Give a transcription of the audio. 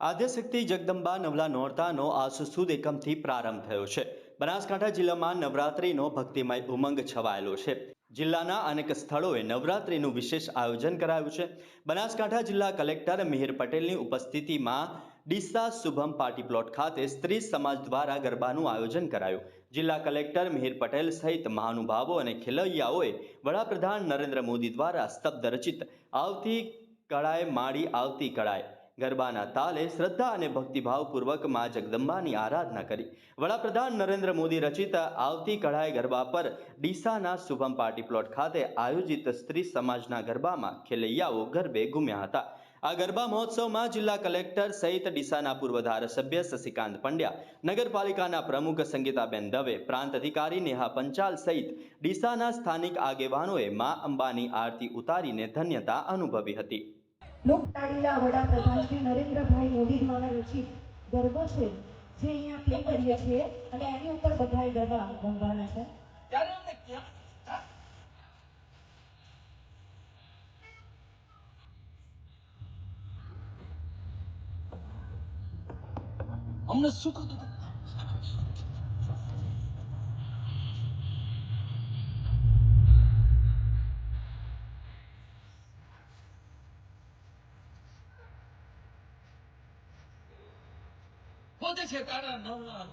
આદ્યશક્તિ જગદંબા નવલા નોરતાનો આજ સુદ એકમથી પ્રારંભ થયો છે. બનાસકાંઠા જિલ્લામાં નવરાત્રિનો ભક્તિમય ઉમંગ છવાયેલો છે. જિલ્લાના અનેક સ્થળોએ નવરાત્રિનું વિશેષ આયોજન કરાયું છે. બનાસકાંઠા જિલ્લા કલેક્ટર મિહિર પટેલની ઉપસ્થિતિમાં ડીસા શુભમ પાર્ટી પ્લોટ ખાતે સ્ત્રી સમાજ દ્વારા ગરબાનું આયોજન કરાયું. જિલ્લા કલેક્ટર મિહિર પટેલ સહિત મહાનુભાવો અને ખેલૈયાઓએ વડાપ્રધાન નરેન્દ્ર મોદી દ્વારા સ્તબ્ધ રચિત આવતી કળાએ માડી આવતી કળાએ ગરબાના તાલે શ્રદ્ધા અને ભક્તિભાવપૂર્વક મા જગદંબાની આરાધના કરી. વડાપ્રધાન નરેન્દ્ર મોદી રચિત આવતી કઢાઈ ગરબા પર ડીસાના શુભમ પાર્ટી પ્લોટ ખાતે આયોજિત સ્ત્રી સમાજના ગરબામાં ખેલૈયાઓ ગરબે ઘૂમ્યા હતા. આ ગરબા મહોત્સવમાં જિલ્લા કલેક્ટર સહિત ડીસાના પૂર્વ ધારાસભ્ય શશિકાંત પંડ્યા, નગરપાલિકાના પ્રમુખ સંગીતાબેન દવે, પ્રાંત અધિકારી નેહા પંચાલ સહિત ડીસાના સ્થાનિક આગેવાનોએ મા અંબાની આરતી ઉતારીને ધન્યતા અનુભવી હતી. લોકલાડીલા વડાપ્રધાન શ્રી નરેન્દ્રભાઈ મોદી દ્વારા રચિત ગરબો છે, જે અહીંયા પ્લે કરીએ છીએ અને એની ઉપર બધાએ ગરબા રમવાના છે. અમને શું અમને પોતે છે તારા નવા.